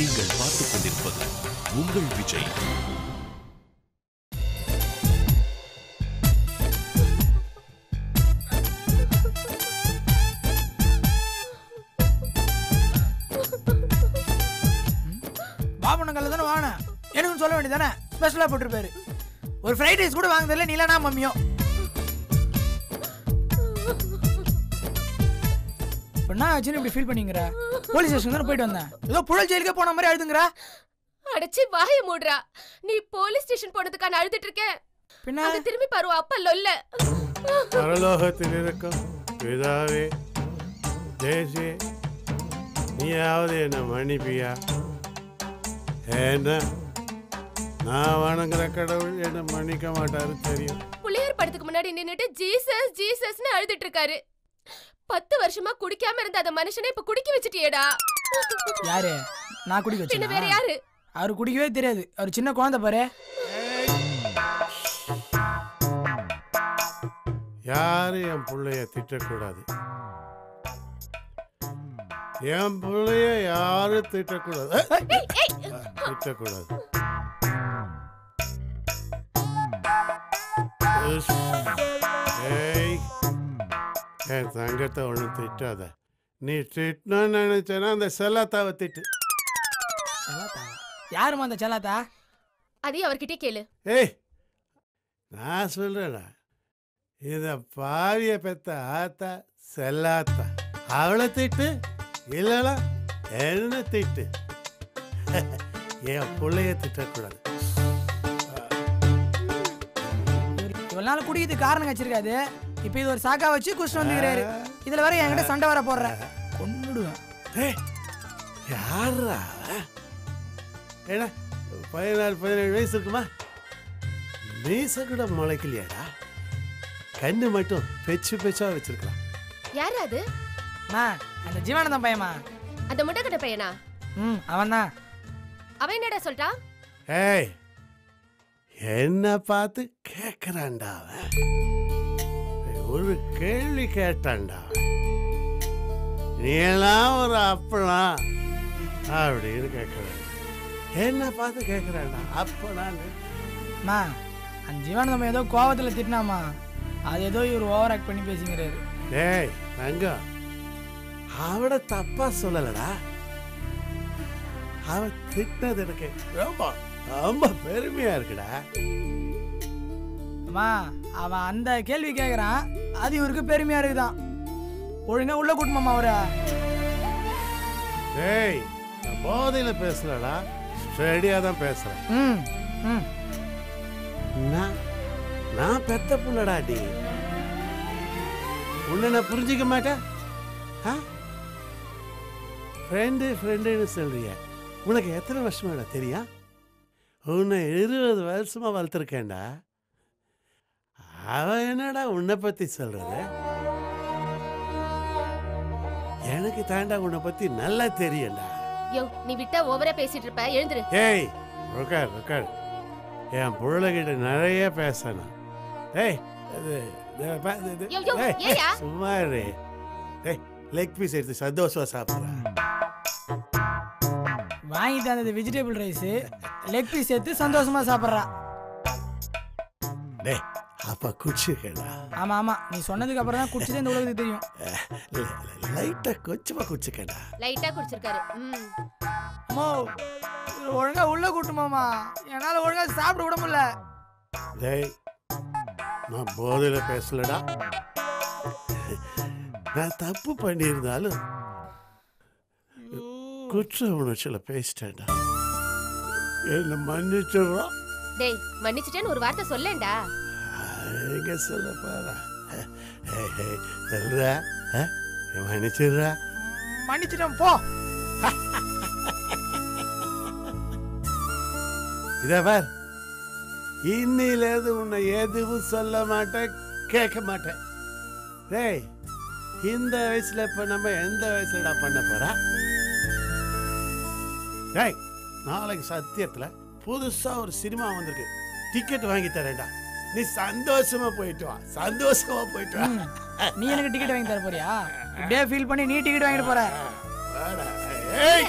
நீங்கள் பார்த்துக் கொண்டிருப்பது உங்கள் விஜய். பாபனங்கல்ல தானே வாங்கினேன். எனக்கும் சொல்ல வேண்டியதானே ஸ்பெஷலாக போட்டிருப்பாரு. ஒரு ஃப்ரைட் ரைஸ் கூட வாங்குறதுல நீலனா மம்மியும். இப்ப என்ன ஆச்சுன்னு இப்படி ஃபீல் பண்ணிங்கிற? போலீஸ் ஸ்டேஷன் தானே போயிட்டு வந்தேன். ஏதோ புழல் ஜெயிலுக்கே போன மாதிரி அழுதுங்கிற? அடைச்சி வாய மூடுறா. நீ போலீஸ் ஸ்டேஷன் போனதுக்கான அழுதுட்டு இருக்க பின்ன? அது திரும்பி பாரு அப்பா லொல்ல. பரலோகத்தில் இருக்கும் பிதாவே தேசே நீயாவது என்ன மன்னிப்பியா? ஏன்னா நான் வணங்குற கடவுள் என்ன மன்னிக்க மாட்டாரு தெரியும். புள்ளையார் படத்துக்கு முன்னாடி நின்னுட்டு ஜீசஸ் ஜீசஸ்னு அழுதுட்டு இருக்காரு. பத்து வருஷமா குடிக்காம இருந்த அந்த மனுஷனை இப்ப குடிக்க வச்சுட்டியேடா? யாரு? நான் குடிக்க பின்ன வேற வச்சேன் யாரு? அவரு குடிக்கவே தெரியாது. அவர் சின்ன குழந்தை பாரு. யாரும் என் பிள்ளைய திட்டக்கூடாது? என் பிள்ளைய யாரும் திட்டக்கூடாது? ஏய், திட்டக்கூடாது. உஸ். ஏய், என் தங்கத்தை ஒன்றும் திட்டாத. நீ திட்டணும்னு நினைச்சேன்னா அந்த செல்லாத்தாவை திட்டு. யாருமா அந்த செல்லாத்தா? அதையும் அவர்கிட்டயே கேளு. ஏய் நான் சொல்றேன்டா. இந்த பாவிய பெத்த ஆத்தா செல்லாத்தா. அவளை திட்டு இல்லைனா என்ன திட்டு? என் பிள்ளைய திட்டக்கூடாது. இவர் இவ்வளவு நாள் குடிக்கிறதுக்கு காரணம் வச்சிருக்காது இப்போ இது ஒரு சாக்கா வச்சு குஷ்டு வந்துக்கிறாரு. இதுல வேற என்கிட்ட சண்டை வர போடுற. கொன்னுடுவேன். ஏய் யாரா? ஏடா பதினாறு பதினேழு வயசு இருக்குமா? மீச கூட முளைக்கலையாடா. கண்ணு மட்டும் பெச்சு பெச்சா வச்சிருக்கலாம். யாரு அது? அந்த ஜீவானந்தம் பையமா அந்த முட்டைக்கட்ட பையனா? ம் அவன் தான் அவன் என்னடா சொல்லிட்டான் ஏய் என்ன பார்த்து கேட்கறான்டா அவன். ஒரு கேள்வி கேட்டான்டா. நீ எல்லாம் ஒரு அப்பளம் அப்படின்னு கேட்கறான் என்ன பார்த்து கேட்கறான்டா அப்பளான்னு அம்மா அந்த ஜீவானந்தம் பையன் ஏதோ கோவத்துல திட்டினாமா? அது ஏதோ இவர் ஓவர் ஆக்ட் பண்ணி பேசிங்கிறாரு டேய் தங்கம். அவட தப்பா சொல்லலடா. அவ திட்டினது எனக்கு ரொம்ப ரொம்ப பெருமையா இருக்குடா. அம்மா அவன் அந்த கேள்வி கேட்குறான் அது இவருக்கு பெருமையா இருக்குதான். ஒழுங்கா உள்ள கூட்டமாமா அவரை. டேய் நான் போதையில பேசலடா ஸ்டடியா தான் பேசுறேன். ம் ம். நான் நான் பெத்த புள்ளடா டி உன்னை நான் புரிஞ்சிக்க மாட்டேன்? ஆ? ஃப்ரெண்டு ஃப்ரெண்டுன்னு சொல்றிய. உனக்கு எத்தனை வருஷமாடா தெரியும்? உன்னை இருபது வருஷமா வளர்த்துருக்கேன்டா. அவன் என்னடா உன்னை பத்தி சொல்றது? எனக்கு தாண்டா உன்னை பத்தி நல்லா தெரியும்டா. யோ நீ விட்டா ஓவரா பேசிட்டு இருப்ப. எழுந்துரு. ஏய் உட்கார் உட்கார் என் பிள்ளைகிட்ட நிறைய பேசணும். ஏய் இது இது பா- இது- இது- யோ, யோ, ஏய்? சும்மா இரு. ஏய் லெக் பீஸ் எடுத்து சந்தோஷமா சாப்பிட்றேன் வாங்கி தந்தது வெஜிடபிள் ரைஸ் லெக் பீஸ் எடுத்து சந்தோஷமா சாப்பிட்றா. டேய் அப்ப குடிச்சிருக்கேடா ஆமா ஆமா நீ சொன்னதுக்கு அப்புறம் தான் குடிச்சதே இந்த உலகத்துக்கு தெரியும். லைட்டா கொஞ்சமா குடிச்சிக்கடா லைட்டா குடிச்சிருக்காரு. ம். அம்மோ ஒழுங்கா உள்ள கூட்டுமாமா. என்னால ஒழுங்கா சாப்பிட விட முடியல. டேய் நான் போதையில பேசலடா. நான் தப்பு பண்ணியிருந்தாலும் குற்ற உணர்ச்சியில பேசிட்டேன்டா. என்ன மன்னிச்சிடுறான் டேய் மன்னிச்சிட்டேன்னு ஒரு வார்த்தை சொல்லேன்டா. எங்க சொல்ல பாரா சொல்றா மன்னிச்சிடுறா? மன்னிச்சிட்டேன் போ. இத பார். இன்னிலேருந்து உன்னை எதுவும் சொல்ல மாட்டேன் கேட்க மாட்டேன். டேய் இந்த வயசுல இப்ப நம்ம எந்த வயசுலடா பண்ண போறா? டேய் நாளைக்கு சத்தியத்துல புதுசா ஒரு சினிமா வந்திருக்கு. டிக்கெட் வாங்கி தரேன்டா. நீ சந்தோஷமா போயிட்டு வா. சந்தோஷமா போயிட்டு வா. நீ எனக்கு டிக்கெட் வாங்கி தர போறியா? இப்படியே ஃபீல் பண்ணி நீ டிக்கெட் வாங்கிட்டு போற. ஏய்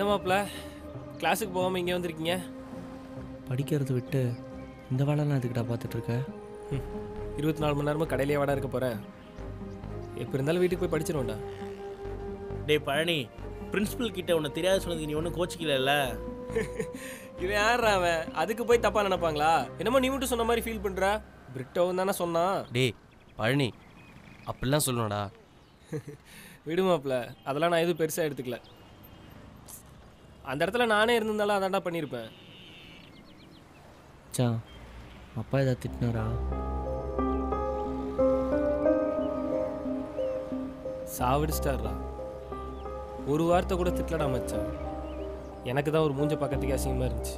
என்ன மாப்பிள? கிளாஸுக்கு போகாமல் இங்கே வந்திருக்கீங்க? படிக்கிறத விட்டு இந்த வேலைலாம் எதுக்கிட்ட பார்த்துட்டு இருக்க? இருபத்தி நாலு மணி நேரமும் கடையிலே வாடா இருக்க போகிறேன் எப்போ இருந்தாலும் வீட்டுக்கு போய் படிச்சிருவேன்டா டேய் பழனி பிரின்சிபல் கிட்ட உன்னை தெரியாத சொன்னதுக்கு நீ ஒன்றும் கோச்சிக்கல இவன் யாரா அவன்? அதுக்கு போய் தப்பாக நினைப்பாங்களா? என்னமோ நீ மட்டும் சொன்ன மாதிரி ஃபீல் பண்ணுற பிரிட்டோவும் தானே சொன்னான். டேய் பழனி அப்படிலாம் சொல்லணும்டா. விடு மாப்பிள அதெல்லாம் நான் எதுவும் பெருசாக எடுத்துக்கல. அந்த இடத்துல நானே இருந்திருந்தாலும் அதான்டா பண்ணியிருப்பேன். சா அப்பா ஏதாவது திட்டினாரா? சாவடிச்சிட்டாருடா. ஒரு வார்த்தை கூட திட்டலடா மச்சான். எனக்கு தான் ஒரு மூஞ்ச பக்கத்துக்கு அசிங்கமாக இருந்துச்சு.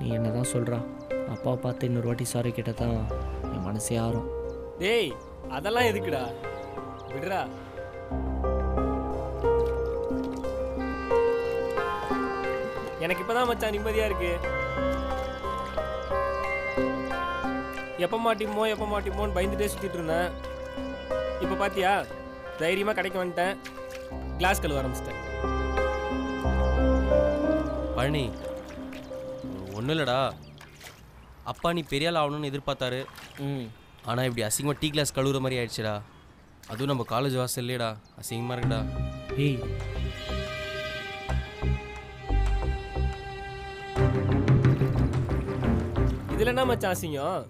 நீ என்ன தான் சொல்கிறா அப்பாவை பார்த்து இன்னொரு வாட்டி சாரி கேட்டால் தான் என் மனசே ஆறும். டேய் அதெல்லாம் எதுக்குடா? விடுறா எனக்கு இப்பதான் மச்சான் நிம்மதியா இருக்கு. எப்ப மாட்டிமோ எப்ப மாட்டிமோன்னு பயந்துட்டே சுத்திட்டு இருந்தேன். இப்ப பாத்தியா தைரியமா கடைக்கு வந்துட்டேன். கிளாஸ் கழுவ ஆரம்பிச்சிட்டேன். பழனி ஒன்றும் இல்லைடா. அப்பா நீ பெரிய ஆள் ஆகணும்னு எதிர்பார்த்தாரு. ம். ஆனால் இப்படி அசிங்கமாக டீ கிளாஸ் கழுவுற மாதிரி ஆயிடுச்சுடா. அதுவும் நம்ம காலேஜ் வாசல்லையேடா. அசிங்கமாக இருக்குடா. ஏய் இதுல என்ன மச்சான் அசிங்கம்.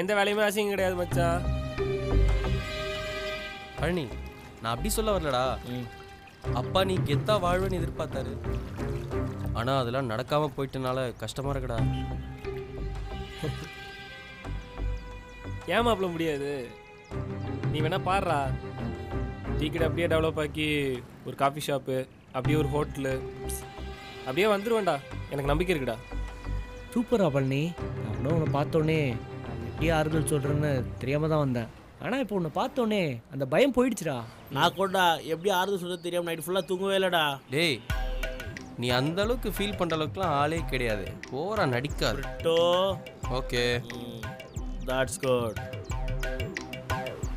எந்த வேலையுமே அசிங்கம் கிடையாது மச்சான் பழனி நான் அப்படி சொல்ல வரலடா. அப்பா நீ கெத்தா வாழ்வேன்னு எதிர்பார்த்தாரு. ஆனால் அதெல்லாம் நடக்காமல் போயிட்டனால கஷ்டமாக இருக்குடா. ஏன் மாப்பிள முடியாது? நீ வேணா பாடுறா. டீ கடை அப்படியே டெவலப் ஆக்கி ஒரு காஃபி ஷாப்பு அப்படியே ஒரு ஹோட்டலு அப்படியே வந்துருவேன்டா. எனக்கு நம்பிக்கை இருக்குடா. சூப்பரா பழனி. நான் உன்னை பார்த்தோன்னே எப்படி ஆறுதல் சொல்கிறேன்னு தெரியாமல் தான் வந்தேன். ஆனால் இப்போ உன்னை பார்த்தோன்னே அந்த பயம் போயிடுச்சுடா. நான் கூட எப்படி ஆறுதல் சொல்றது தெரியாம நைட் ஃபுல்லாக தூங்கவே இல்லைடா. டேய் நீ அந்த அளவுக்கு ஃபீல் பண்ணுற அளவுக்குலாம் ஆளே கிடையாது. ஓரா நடிக்காது. டோ ஓகே. தாட்ஸ் குட்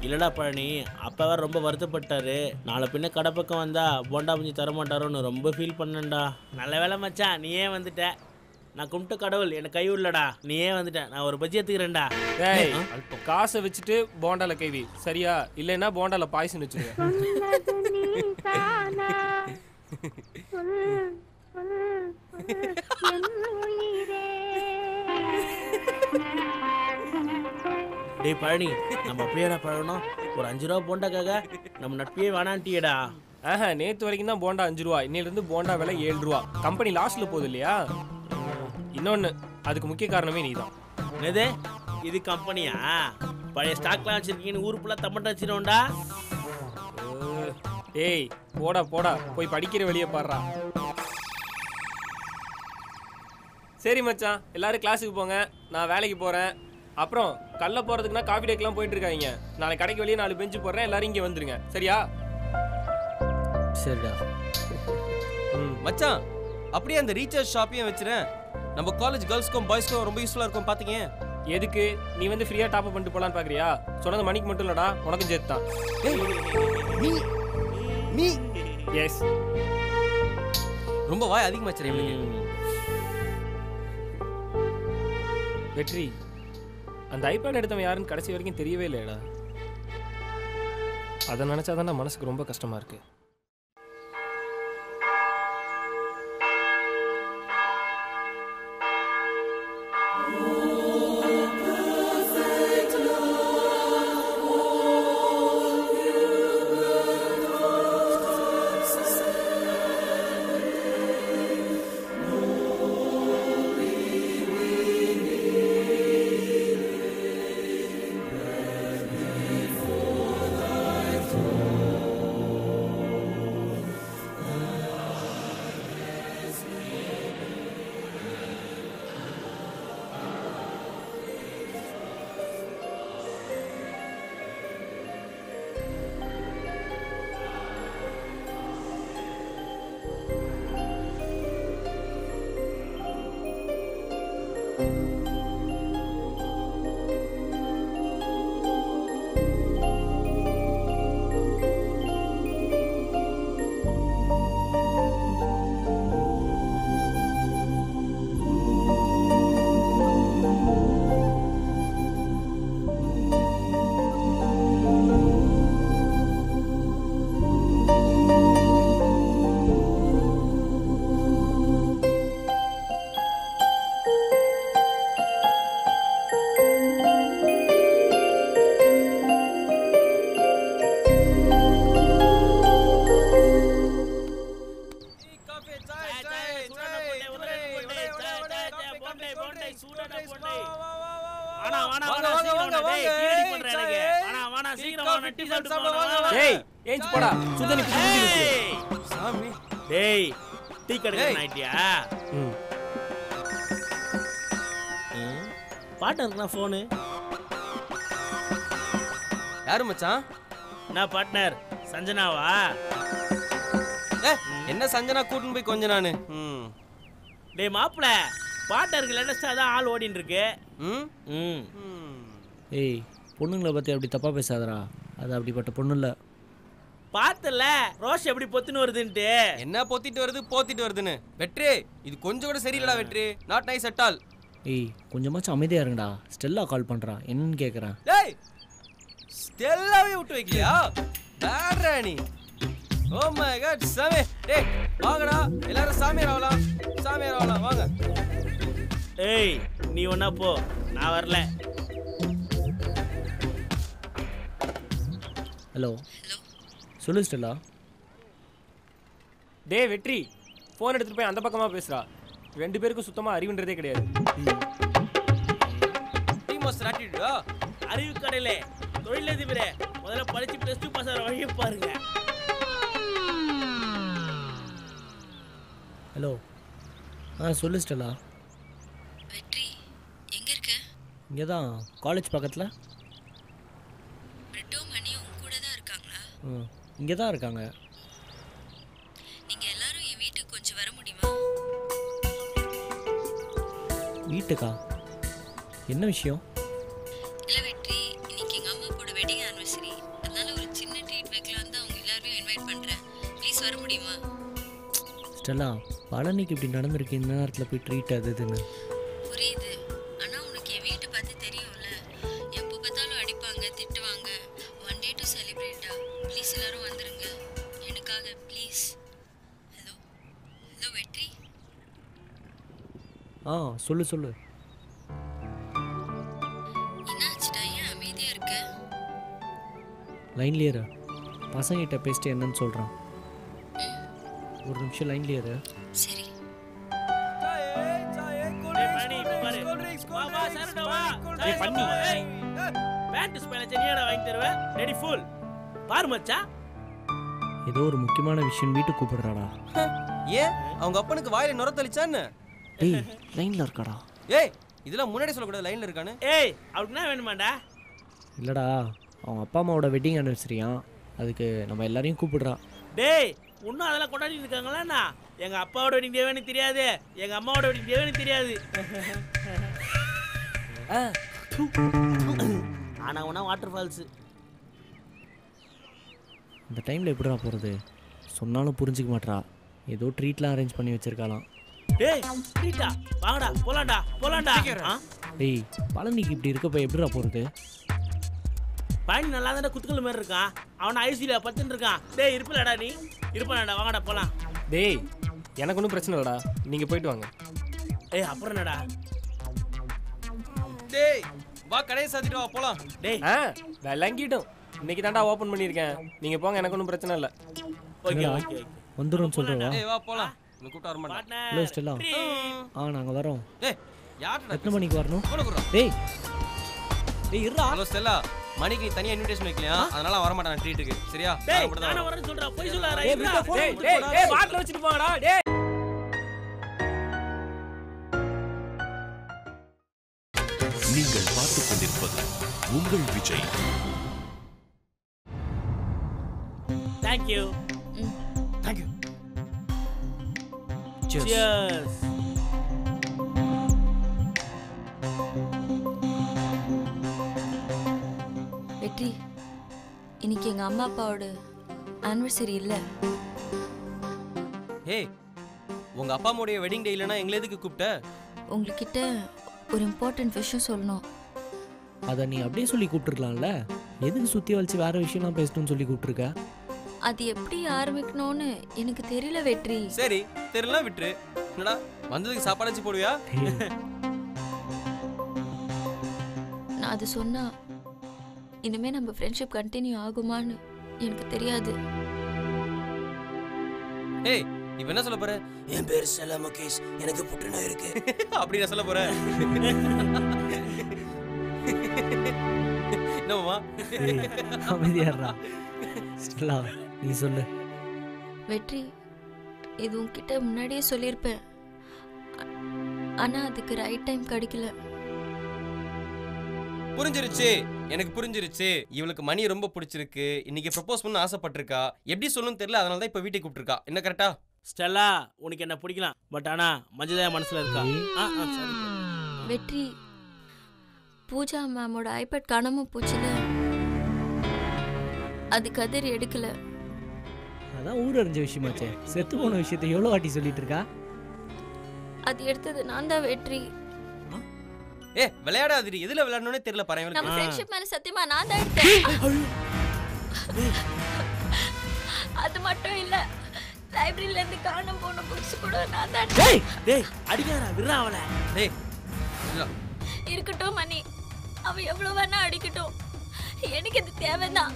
இல்லடா பழனி அப்பா வேற ரொம்ப வருத்தப்பட்டாரு. நாளை பின்ன கடை பக்கம் வந்தா போண்டா பஞ்சி தர மாட்டாரோன்னு ரொம்ப ஃபீல் பண்ணேன்டா. நல்ல வேலை மச்சான் நீயே வந்துட்ட. நான் கும்பிட்ட கடவுள் எனக்கு கை விடலடா. நீயே வந்துட்ட. நான் ஒரு பஜ்ஜி எடுத்துக்கிறேன்டா. டேய் காசை வச்சுட்டு போண்டால கைவி சரியா? இல்லைன்னா போண்டால பாய்சன் வச்சிருவேன் டேய் பழனி நம்ம அப்படியேடா பழகணும் ஒரு அஞ்சு ரூபா போண்டாக்காக நம்ம நட்பையே வேணான்ட்டியேடா. ஆஹா நேத்து வரைக்கும் தான் போண்டா அஞ்சு ரூபா. இன்னையிலிருந்து போண்டா விலை ஏழு ரூபா. கம்பெனி லாஸ்ட்ல போகுது இல்லையா? இன்னொன்னு அதுக்கு முக்கிய காரணமே நீதான். என்னது? இது கம்பெனியா? பழைய ஸ்டாக்லாம் வச்சிருக்கீங்கன்னு ஊர் ஃபுல்லாக தம்மட்ட வச்சிருவோம்டா. அஹ், டேய் போடா போடா. போய் படிக்கிற வெளியே பாடுறா. சரி மச்சான். எல்லாரும் கிளாஸுக்கு போங்க. நான் வேலைக்கு போறேன். அப்புறம் கல்ல போறதுக்குன்னா காஃபி டேக்கெல்லாம் போயிட்டு இருக்காங்க நாளைக்கு கடைக்கு வெளியே நாலு பெஞ்சு போடுறேன். எல்லாரும் இங்கே வந்துருங்க. சரியா? சரிடா. ம். மச்சான் அப்படியே அந்த ரீசார்ஜ் ஷாப்பையும் வச்சுறேன் நம்ம காலேஜ் கேர்ள்ஸ்க்கும் பாய்ஸ்க்கும் ரொம்ப யூஸ்ஃபுல்லாக இருக்கும் பார்த்தீங்க எதுக்கு? நீ வந்து ஃப்ரீயா டாப் பண்ணிட்டு போலான்னு பாக்குறியா? சொன்னது மணிக்கு மட்டும் இல்லடா உனக்கும் சேர்த்து தான். நீ நீ. எஸ் ரொம்ப வாய் அதிகமாச்சு இவனுக்கு. வெற்றி அந்த ஐபேட் எடுத்தவன் யாருன்னு கடைசி வரைக்கும் தெரியவே இல்லையடா. அதை நினச்சாதான் மனசுக்கு ரொம்ப கஷ்டமா இருக்கு. இருக்குண்ணா ஃபோனு யாரு மச்சான்? என்ன பார்ட்னர் சஞ்சனாவா? என்ன சஞ்சனா கூட்டின்னு போய் கொஞ்ச நானு ம். டேய் மாப்பிள பாட்டருக்கு லேட்டஸ்டாக தான் ஆள் ஓடின்னு இருக்கு ம்? ம். ம் ஏய் பொண்ணுங்களை பற்றி அப்படி தப்பாக பேசாதடா. அது அப்படிப்பட்ட பொண்ணு இல்லை. பார்த்தல ரோஷ் எப்படி பொத்துன்னு வருதுன்ட்டு. என்ன பொத்திட்டு வருது போத்திட்டு வருதுன்னு. வெற்றி இது கொஞ்சம் கூட சரியில்லடா வெற்றி. நாட் நைஸ் அட் ஆல் ஏய் கொஞ்சமாச்சும் அமைதியாக இருங்கடா. ஸ்டெல்லா கால் பண்ணுறா என்னன்னு கேட்குறேன் டேய் ஸ்டெல்லாவே விட்டு வைக்கலையா பேட்ரா நீ. ஓ மை காட் சாமி. டேய் வாங்கடா. எல்லாரும் சாமியார் ஆகலாம் சாமியார் ஆகலாம் வாங்க. ஏய் நீ ஒன்னா போ. நான் வரல. ஹலோ சொல்லு ஸ்டெல்லா. டேய் வெற்றி. ஃபோன் எடுத்துட்டு போய் அந்த பக்கமா பேசுறா. ரெண்டு பேருக்கும் சுத்தமா அறிவுன்றதே கிடையாது. டீம் மாஸ்டர் ஆட்டிடுடா அறிவு கடையில தொழிலதிபரே முதல்ல படிச்சு ப்ளஸ் டூ பாஸ் ஆகிற வழியை பாருங்க. ஹலோ ஆ சொல்லு ஸ்டெல்லா. வெற்றி எங்க இருக்க? இங்கே தான் காலேஜ் பக்கத்தில் மணி உங்க கூட தான் இருக்காங்களா? ம் இங்கே தான் இருக்காங்க. வீட்டுக்கா? என்ன விஷயம்? இல்ல வெற்றி இன்னைக்கு எங்க அம்மா அப்பாவோட வெட்டிங் ஆனிவர்சரி அதனால ஒரு சின்ன ட்ரீட் வைக்கலாம் தான் அவங்க எல்லாரையும் இன்வைட் பண்றேன். ப்ளீஸ் வர முடியுமா? ஸ்டெல்லா பழனிக்கு இப்படி நடந்திருக்கு இந்த நேரத்தில் போய் ட்ரீட் அது இதுன்னு. சொல்லு சொல்லு. லைன்லேயே இரு பசங்கிட்ட பேசிட்டு என்னன்னு சொல்கிறேன் ஒரு நிமிஷம் லைன்லேயே இரு சரி. ஏதோ ஒரு முக்கியமான விஷயம் வீட்டுக்கு கூப்பிடுறாடா. ஏன்? அவங்க அப்பனுக்கு வாயில நுரத்தளிச்சான்னு டேய் லைனில் இருக்காடா. ஏய் இதெல்லாம் முன்னாடி சொல்லக்கூடாது லைன்ல இருக்கானு ஏய் அவருக்கு என்ன வேணுமாடா? இல்லைடா அவங்க அப்பா அம்மாவோட வெட்டிங் ஆனிவர்சரியா அதுக்கு நம்ம எல்லாரையும் கூப்பிடுறா டேய் இன்னும் அதெல்லாம் கொண்டாடிட்டு இருக்காங்களா எங்க அப்பாவோட வெட்டிங் டேவே தெரியாது. எங்க அம்மாவோட வெட்டிங் டேவே தெரியாது. ஆனா உனா வாட்டர் ஃபால்ஸ் இந்த டைமில் எப்படிடா போகிறது சொன்னாலும் புரிஞ்சுக்க மாட்றா. ஏதோ ட்ரீட்லாம் அரேஞ்ச் பண்ணி வச்சிருக்காளாம். டேய் ட்ரீட்டா வாங்கடா போலாம்டா போலாம்டா. டேய் பழனிக்கு இப்படி இருக்கப்ப எப்படிடா போகிறது பழனி நல்லா தானே குத்துக்கல் மாதிரி இருக்கான் அவனை ஐசியில் பத்துன்னு இருக்கான். டேய் இருப்பில்லடா நீ. இருப்பானடா வாங்கடா போலாம். டேய் எனக்கு ஒன்றும் பிரச்சனை இல்லைடா. நீங்கள் போயிட்டு வாங்க. ஏய் அப்புறம் என்னடா? டேய் வா கடையை சாத்திட்டு வா போலாம். டேய். ஆ விளங்கிட்டோம் இன்னைக்கு தான்டா ஓப்பன் பண்ணியிருக்கேன். நீங்கள் போங்க எனக்கு ஒன்றும் பிரச்சனை இல்லை. ஓகே ஓகே வந்துடும் சொல்கிறவா ஏய் வா போலாம். உன்னை கூட்ட வர மாட்டேன். Hello Stella. ட்ரீட் ஆ நாங்கள் வரோம். டேய் யார்டா எத்தனை மணிக்கு வரணும்? டேய். டேய் இருடா. Hello Stella. மணிக்கு நீ தனியா இன்விடேஷன் வைக்கலையா? அதனால வர மாட்டேன் ட்ரீட்டுக்கு சரியா? டேய் நான். வரேன்னு சொல்றா. போய் சொல்லாரா டேய், டேய் வச்சுட்டு போங்கடா. நீங்கள் பார்த்துக் கொண்டிருப்பது உங்கள் Vijay. Thank you You. Cheers வெற்றி இன்னைக்கு எங்க அம்மா அப்பாவோட ஆனிவர்சரி இல்ல? ஏய் உங்க அப்பா அம்மாவுடைய வெட்டிங் டே இல்லைன்னா எங்களை எதுக்கு கூப்பிட்ட? உங்ககிட்ட ஒரு இம்பார்ட்டன்ட் விஷயம் சொல்லணும். அதை நீ அப்படியே சொல்லி கூப்பிட்டுருக்கலாம்ல. எதுக்கு சுற்றி வலிச்சு வேற விஷயம்லாம் பேசணும்னு சொல்லி கூப்பிட்டுருக்க? அது எப்படி ஆரம்பிக்கணும்னு எனக்கு தெரியல வெற்றி. சரி தெரியலாம் விட்டுரு. என்னடா வந்ததுக்கு சாப்பாடு வச்சு போடுவியா? நான் அது சொன்னா இனிமே நம்ம ஃப்ரெண்ட்ஷிப் கண்டினியூ ஆகுமான்னு எனக்கு தெரியாது. ஏய் இப்ப என்ன சொல்ல போற? என் பேர் செல்ல முகேஷ். எனக்கு புற்றுநோய் இருக்கு. அப்படி நான் சொல்ல போறேன் என்னம்மா? டேய், அமைதியாடுறா. ஸ்டெல்லா நீ சொல்லு. வெற்றி இது உன்கிட்ட முன்னாடியே சொல்லியிருப்பேன். ஆ- ஆனா அதுக்கு ரைட் டைம் கிடைக்கல. புரிஞ்சிருச்சு. எனக்கு புரிஞ்சிருச்சு. இவளுக்கு மணி ரொம்ப பிடிச்சிருக்கு. இன்னைக்கு ப்ரப்போஸ் பண்ண ஆசைப்பட்டிருக்கா. எப்படி சொல்லணும்னு தெரியல அதனால தான் இப்ப வீட்டுக்கு கூப்பிட்டுருக்கா. என்ன கரெக்டா ஸ்டெல்லா உனக்கு என்ன பிடிக்கலாம்? பட் ஆனா மஞ்சள் மனசுல இருக்கா? ஆ ஆ சரி வெற்றி பூஜா மேமோட ஐபேட் காணாம போச்சுல. அது கதிர் எடுக்கல. அதான் ஊர் அறிஞ்ச விஷயமாச்சே செத்து போன விஷயத்தை எவ்வளோ வாட்டி சொல்லிட்டு இருக்கா அது எடுத்தது நான் தான் வெற்றி. ஏ விளையாடாதிரி எதுல விளையாடணும்னே தெரியல பாரு நம்ம ஃப்ரெண்ட்ஷிப் மேல சத்தியமா நான் தான் எடுத்தேன். அது மட்டும் இல்ல லைப்ரரியில இருந்து காணாம போன புக்ஸ் கூட நான் தான். டேய் டேய் அடிக்காரா விடுறா அவளை. டேய். இருக்கட்டும் மணி. அவ எவ்வளவு வேணா அடிக்கட்டும். எனக்கு இது தேவைதான்.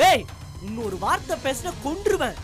டேய் இன்னொரு வார்த்தை பேசுன கொன்றுவேன்.